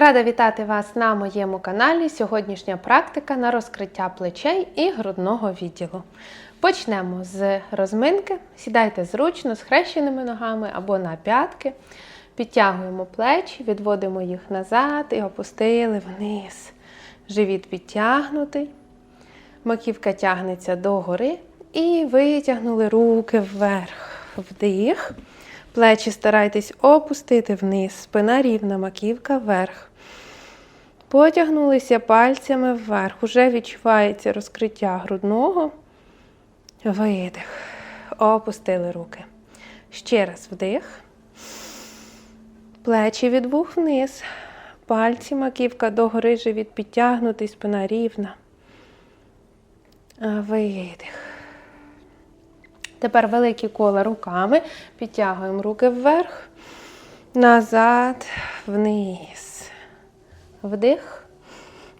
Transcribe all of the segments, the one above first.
Рада вітати вас на моєму каналі. Сьогоднішня практика на розкриття плечей і грудного відділу. Почнемо з розминки. Сідайте зручно, з хрещеними ногами або на п'ятки. Підтягуємо плечі, відводимо їх назад і опустили вниз. Живіт підтягнутий. Маківка тягнеться догори. І витягнули руки вверх. Вдих. Плечі старайтесь опустити вниз, спина рівна, маківка вверх. Потягнулися пальцями вверх. Уже відчувається розкриття грудного. Видих. Опустили руки. Ще раз вдих. Плечі від вух вниз. Пальці, маківка догори, живіт підтягнутий, спина рівна. Видих. Тепер великі кола руками. Підтягуємо руки вверх, назад, вниз. Вдих.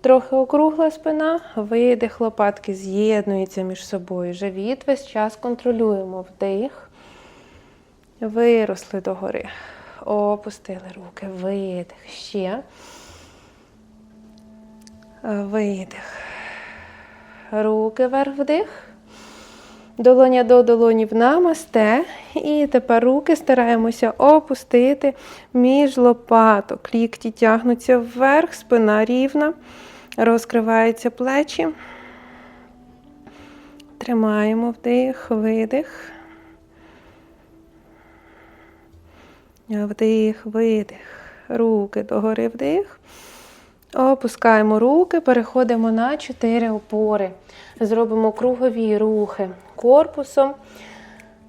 Трохи округла спина, видих, лопатки з'єднуються між собою. Живіт весь час контролюємо. Вдих. Виросли догори. Опустили руки. Видих. Ще. Видих. Руки вверх вдих. Долоня до долоні в намасте. І тепер руки стараємося опустити між лопаток. Лікті тягнуться вверх, спина рівна, розкриваються плечі. Тримаємо вдих, видих. Вдих, видих. Руки догори вдих. Опускаємо руки, переходимо на чотири опори. Зробимо кругові рухи корпусом,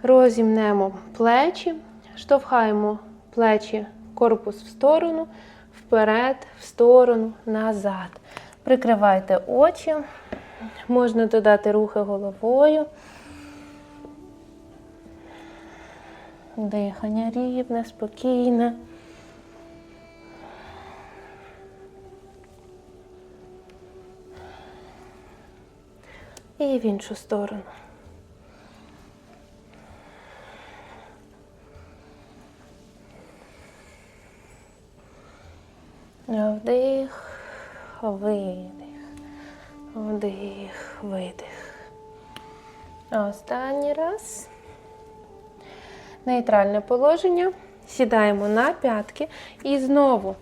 розімнемо плечі, штовхаємо плечі, корпус в сторону, вперед, в сторону, назад. Прикривайте очі, можна додати рухи головою. Дихання рівне, спокійне. І в іншу сторону. Вдих, видих, вдих, видих. Останній раз. Нейтральне положення. Сідаємо на п'ятки і знову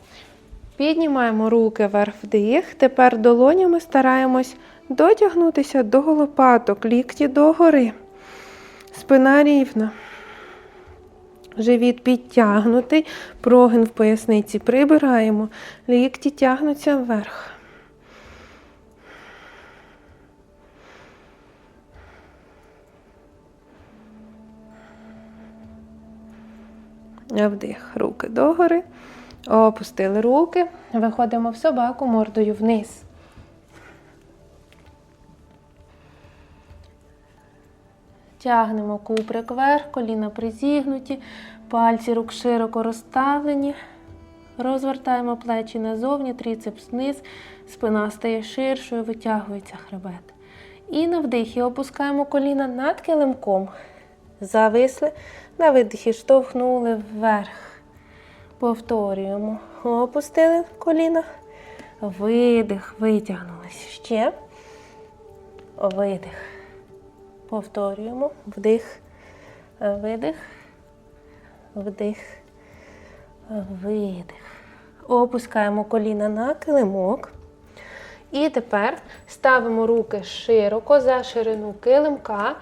піднімаємо руки вверх вдих. Тепер долонями стараємось дотягнутися до лопаток, лікті догори. Спина рівна. Живіт підтягнутий, прогин в поясниці прибираємо, лікті тягнуться вверх. Вдих, руки догори. Опустили руки. Виходимо в собаку мордою вниз. Тягнемо куприк вверх, коліна призігнуті, пальці рук широко розставлені. Розвертаємо плечі назовні, тріцепс вниз, спина стає ширшою, витягується хребет. І на вдихі опускаємо коліна над килимком. Зависли, на видихі штовхнули вверх. Повторюємо. Опустили коліна. Видих, витягнулись. Ще. Видих. Повторюємо. Вдих, видих, вдих, видих. Опускаємо коліна на килимок. І тепер ставимо руки широко за ширину килимка.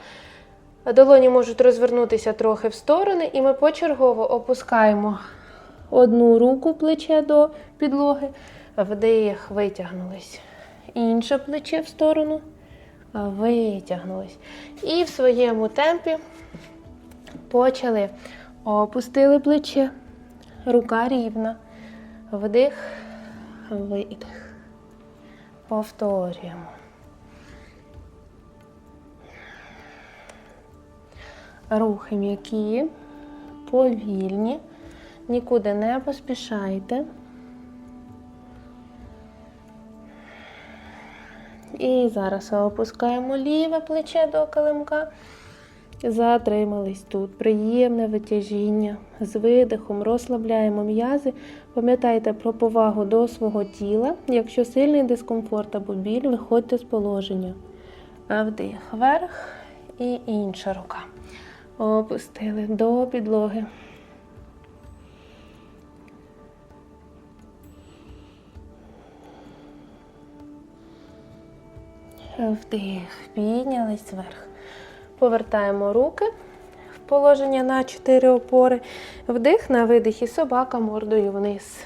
Долоні можуть розвернутися трохи в сторони, і ми почергово опускаємо одну руку плече до підлоги, вдих, витягнулись. Інше плече в сторону. Витягнулись. І в своєму темпі почали. Опустили плече. Рука рівна. Вдих, видих. Повторюємо. Рухи м'які, повільні. Нікуди не поспішайте. І зараз опускаємо ліве плече до килимка. Затримались тут. Приємне витяжіння. З видихом розслабляємо м'язи. Пам'ятайте про повагу до свого тіла. Якщо сильний дискомфорт або біль, виходьте з положення. Вдих вверх і інша рука. Опустили до підлоги. Вдих, піднялись вверх. Повертаємо руки в положення на 4 опори. Вдих на видихі собака мордою вниз.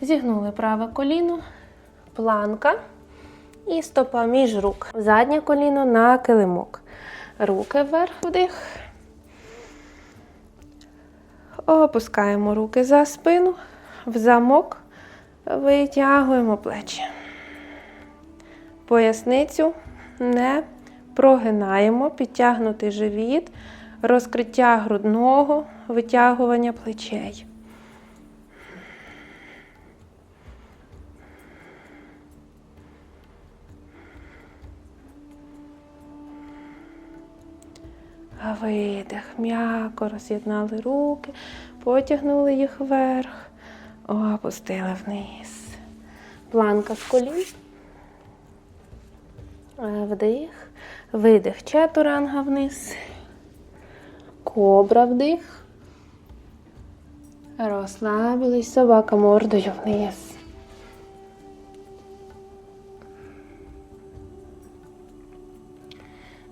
Зігнули праве коліно, планка і стопа між рук. Заднє коліно на килимок. Руки вверх вдих. Опускаємо руки за спину, в замок, витягуємо плечі. Поясницю не прогинаємо, підтягнутий живіт, розкриття грудного, витягування плечей. Видих, м'яко роз'єднали руки, потягнули їх вверх, опустили вниз. Планка з колін. Вдих, видих, чатуранга вниз. Кобра вдих. Розслабились, собака мордою вниз.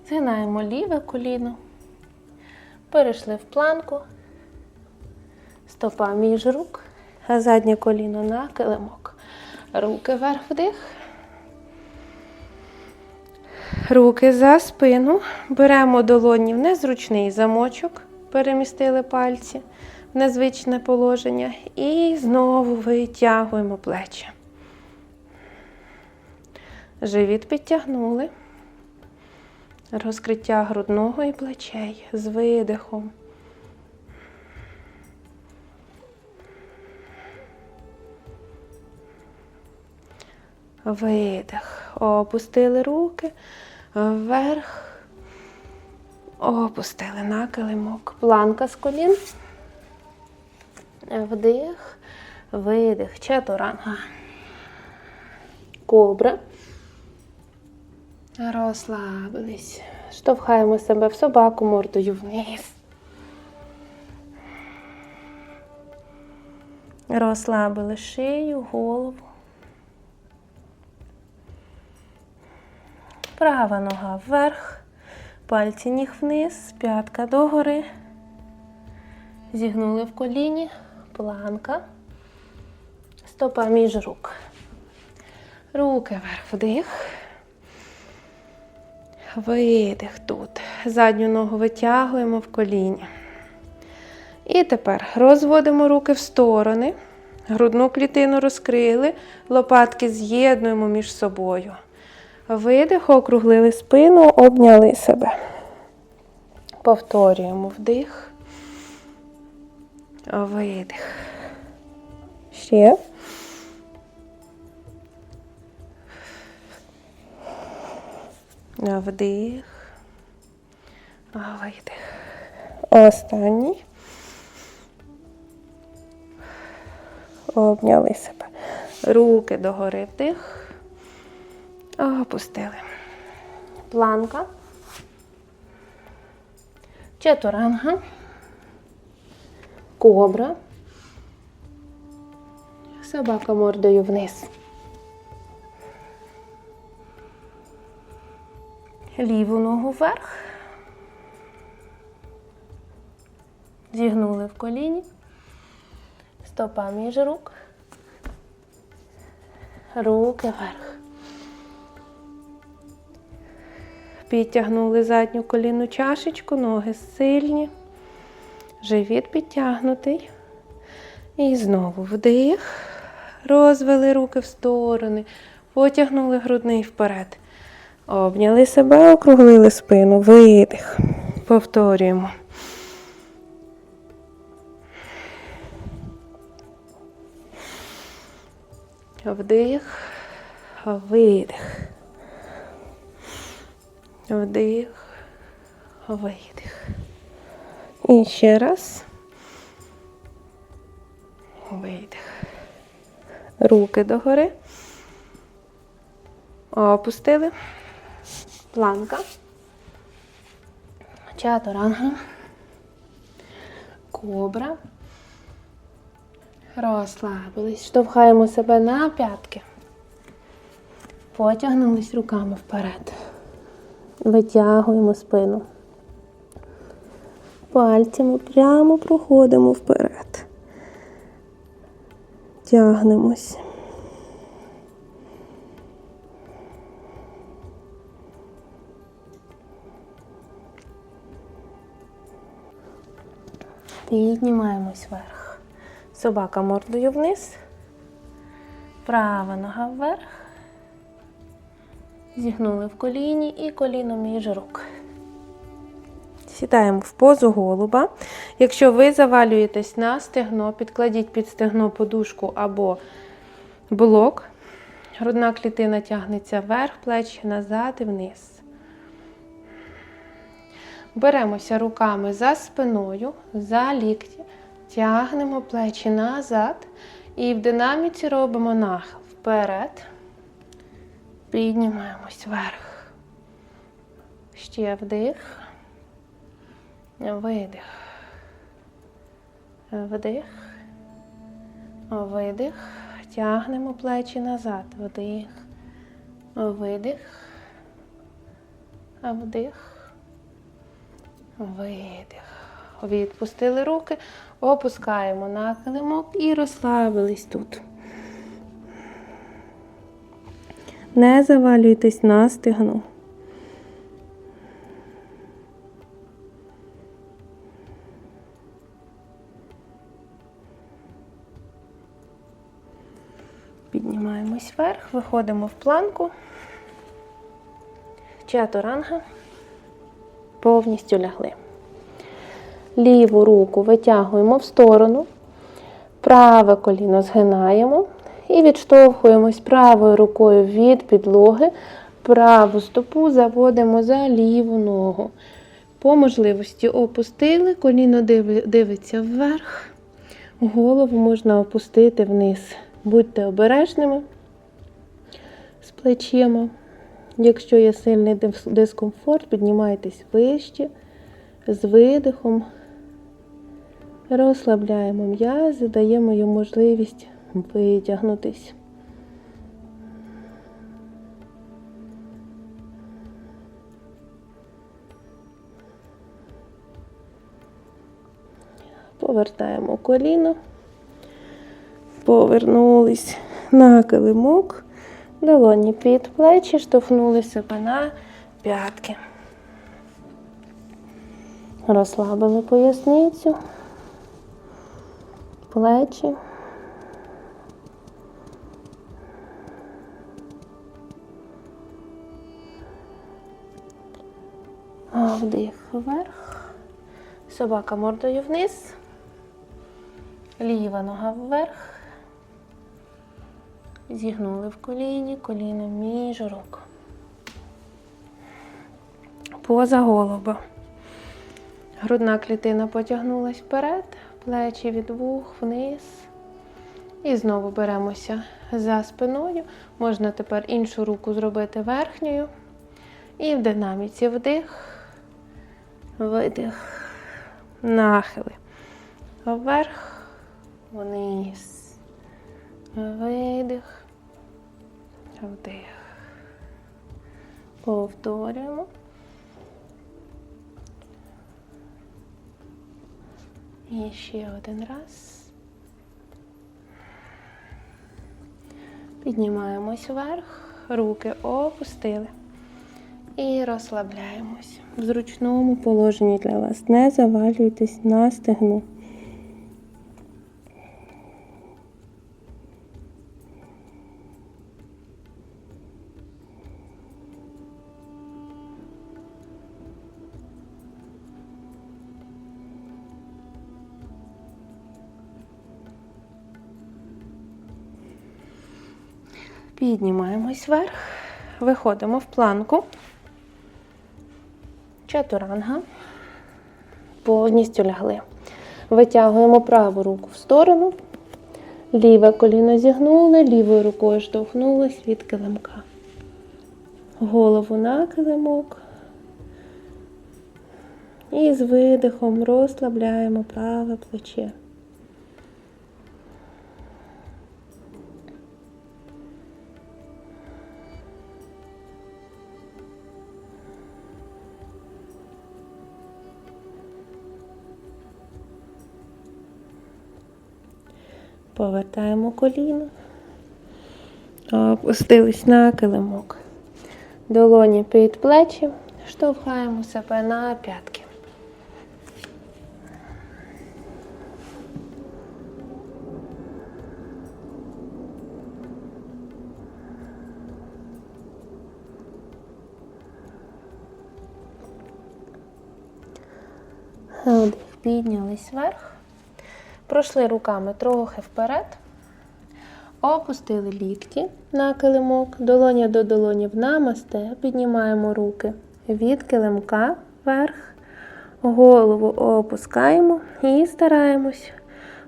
Згинаємо ліве коліно. Перейшли в планку. Стопа між рук, а заднє коліно на килимок. Руки вверх вдих. Руки за спину. Беремо долоні в незручний замочок, перемістили пальці в незвичне положення. І знову витягуємо плечі. Живіт підтягнули. Розкриття грудного і плечей з видихом. Видих. Опустили руки вверх. Опустили на килимок. Планка з колін. Вдих, видих, чатуранга. Кобра. Розслабились. Штовхаємо себе в собаку мордою вниз. Розслабили шию, голову. Права нога вверх, пальці ніг вниз, п'ятка догори. Зігнули в коліні, планка, стопа між рук. Руки вверх, вдих. Видих тут. Задню ногу витягуємо в коліні. І тепер розводимо руки в сторони. Грудну клітину розкрили, лопатки з'єднуємо між собою. Видих, округлили спину, обняли себе. Повторюємо вдих. Видих. Ще. Вдих. Видих. Останній. Обняли себе. Руки догори вдих. Опустили. Планка. Чатуранга. Кобра. Собака мордою вниз. Ліву ногу вверх. Зігнули в коліні. Стопа між рук. Руки вверх. Підтягнули задню колінну чашечку, ноги сильні. Живіт підтягнутий. І знову вдих. Розвели руки в сторони. Потягнули грудний вперед. Обняли себе, округлили спину. Видих. Повторюємо. Вдих, видих. Вдих, видих. І ще раз. Видих. Руки догори. Опустили. Планка. Чатуранга. Кобра. Розслабились. Штовхаємо себе на п'ятки. Потягнулись руками вперед. Витягуємо спину. Пальцями прямо проходимо вперед. Тягнемось. Піднімаємось вверх. Собака мордою вниз. Права нога вверх. Зігнули в коліні і коліно між рук. Сідаємо в позу голуба. Якщо ви завалюєтесь на стегно, підкладіть під стегно подушку або блок. Грудна клітина тягнеться вверх, плечі назад і вниз. Беремося руками за спиною, за лікті, тягнемо плечі назад і в динаміці робимо нахил вперед. Піднімаємось вверх. Ще вдих. Видих. Вдих. Видих. Тягнемо плечі назад. Вдих. Видих. Вдих. Видих. Відпустили руки, опускаємо на килимок і розслабились тут. Не завалюйтесь на стегну. Піднімаємось вверх, виходимо в планку. Чатуранга. Повністю лягли. Ліву руку витягуємо в сторону, праве коліно згинаємо і відштовхуємось правою рукою від підлоги, праву стопу заводимо за ліву ногу. По можливості опустили, коліно дивиться вверх, голову можна опустити вниз. Будьте обережними з плечима. Якщо є сильний дискомфорт, піднімайтесь вище, з видихом, розслабляємо м'язи, даємо їм можливість витягнутись. Повертаємо коліно, повернулись на килимок. Долоні під плечі, штовхнули себе на п'ятки. Розслабили поясницю, плечі. Вдих вверх, собака мордою вниз, ліва нога вверх. Зігнули в коліні, коліно між рук. Поза голуба. Грудна клітина потягнулась вперед, плечі від вух вниз. І знову беремося за спиною. Можна тепер іншу руку зробити верхньою. І в динаміці вдих, видих, нахили. Вверх, вниз. Видих. Вдих. Повторюємо. І ще один раз. Піднімаємось вверх, руки опустили і розслабляємось. В зручному положенні для вас. Не завалюйтесь на стегну. Піднімаємось вверх, виходимо в планку. Чатуранга. Повністю лягли. Витягуємо праву руку в сторону, ліве коліно зігнули, лівою рукою штовхнулись від килимка. Голову на килимок. І з видихом розслабляємо праве плече. Повертаємо коліно. Опустились на килимок. Долоні під плечі, штовхаємо себе на п'ятки. Піднялись вверх. Пройшли руками трохи вперед. Опустили лікті на килимок, долоня до долоні в намасте. Піднімаємо руки від килимка вверх. Голову опускаємо і стараємось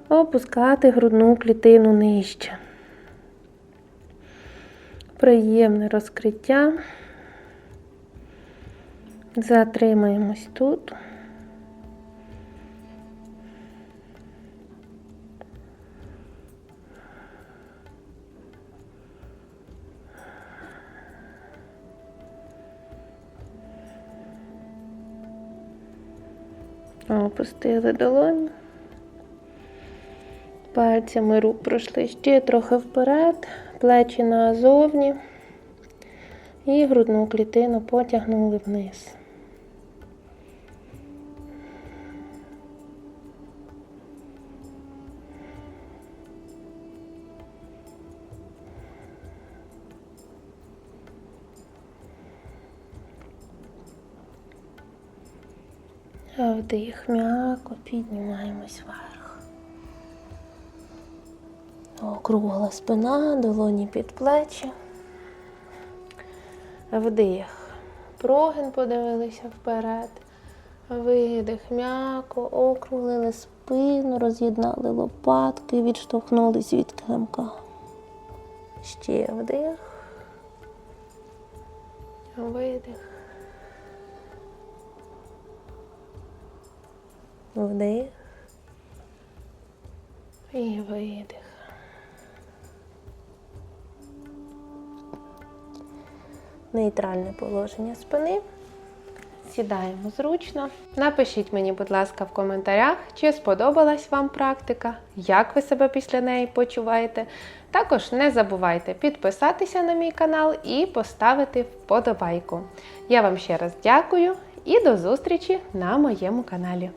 опускати грудну клітину нижче. Приємне розкриття. Затримаємось тут. Опустили долоню. Пальцями рук пройшли ще трохи вперед, плечі назовні і грудну клітину потягнули вниз. Вдих, м'яко піднімаємось вверх. Округла спина, долоні під плечі. Вдих. Прогин подивилися вперед. Видих, м'яко, округлили спину, роз'єднали лопатки, відштовхнулись від килимка. Ще вдих. Видих. Вдих. І видих. Нейтральне положення спини. Сідаємо зручно. Напишіть мені, будь ласка, в коментарях, чи сподобалась вам практика, як ви себе після неї почуваєте. Також не забувайте підписатися на мій канал і поставити вподобайку. Я вам ще раз дякую і до зустрічі на моєму каналі.